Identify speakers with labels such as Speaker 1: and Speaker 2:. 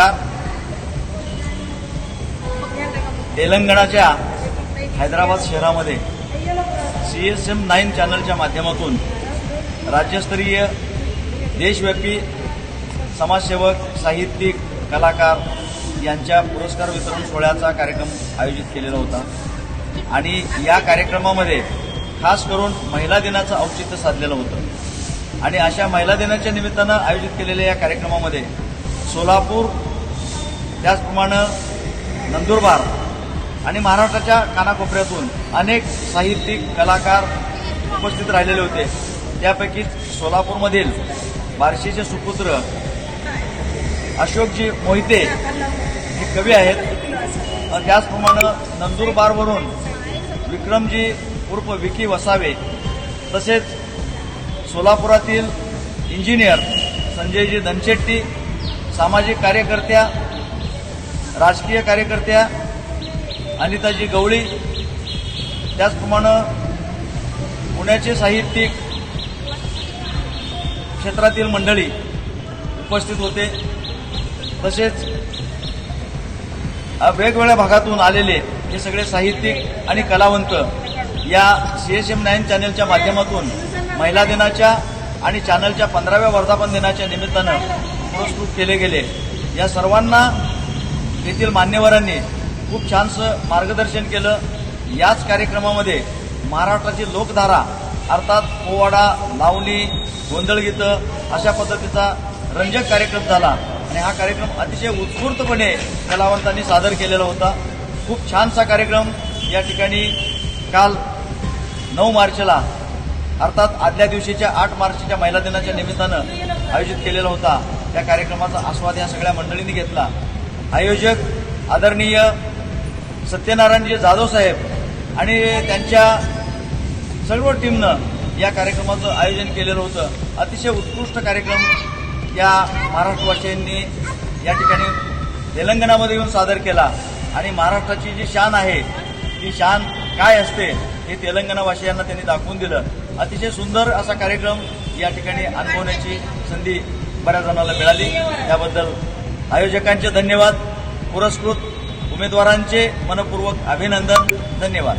Speaker 1: नमस्कार तेलंगणाच्या हैदराबाद शहरामध्ये सी एस एम नाईन चॅनलच्या माध्यमातून राज्यस्तरीय देशव्यापी समाजसेवक साहित्यिक कलाकार यांच्या पुरस्कार वितरण सोहळ्याचा कार्यक्रम आयोजित केलेला होता. आणि या कार्यक्रमामध्ये खास करून महिला दिनाचं औचित्य साधलेलं होतं. आणि अशा महिला दिनाच्या निमित्तानं आयोजित केलेल्या या कार्यक्रमामध्ये सोलापूर त्याचप्रमाणे नंदुरबार आणि महाराष्ट्राच्या कानाकोपऱ्यातून अनेक साहित्यिक कलाकार उपस्थित राहिलेले होते. त्यापैकी सोलापूरमधील बार्शीचे सुपुत्र अशोकजी मोहिते हे कवी आहेत. त्याचप्रमाणे नंदुरबारवरून विक्रमजी उर्फ विकी वसावे तसेच सोलापुरातील इंजिनियर संजयजी धनशेट्टी सामाजिक कार्यकर्त्या राजकीय कार्यकर्त्या अनिताजी गवळी त्याचप्रमाणे पुण्याचे साहित्यिक क्षेत्रातील मंडळी उपस्थित होते. तसेच वेगवेगळ्या भागातून आलेले हे सगळे साहित्यिक आणि कलावंत या सी एस एम नाईन चॅनलच्या माध्यमातून महिला दिनाच्या आणि चॅनलच्या पंधराव्या वर्धापन दिनाच्या निमित्तानं पुरस्कृत केले गेले. या सर्वांना येथील मान्यवरांनी खूप छानसं मार्गदर्शन केलं. याच कार्यक्रमामध्ये महाराष्ट्राची लोकधारा अर्थात पोवाडा लावणी गोंधळगीतं अशा पद्धतीचा रंजक कार्यक्रम झाला. आणि हा कार्यक्रम अतिशय उत्स्फूर्तपणे कलावंतांनी सादर केलेला होता. खूप छानसा कार्यक्रम या ठिकाणी काल नऊ मार्चला अर्थात आदल्या दिवशीच्या आठ मार्चच्या महिला दिनाच्या निमित्तानं आयोजित केलेला होता. त्या कार्यक्रमाचा आस्वाद या सगळ्या मंडळींनी घेतला. आयोजक आदरणीय सत्यनारायणजी जाधव साहेब आणि त्यांच्या सर्व टीमनं या कार्यक्रमाचं आयोजन केलेलं होतं. अतिशय उत्कृष्ट कार्यक्रम या महाराष्ट्रवासियांनी या ठिकाणी तेलंगणामध्ये येऊन सादर केला. आणि महाराष्ट्राची जी शान आहे ती शान काय असते हे तेलंगणावासियांना त्यांनी दाखवून दिलं. अतिशय सुंदर असा कार्यक्रम या ठिकाणी अनुभवण्याची संधी बऱ्याच जणांना मिळाली. त्याबद्दल आयोजकांचे धन्यवाद. पुरस्कृत उमेदवारांचे मनपूर्वक अभिनंदन. धन्यवाद.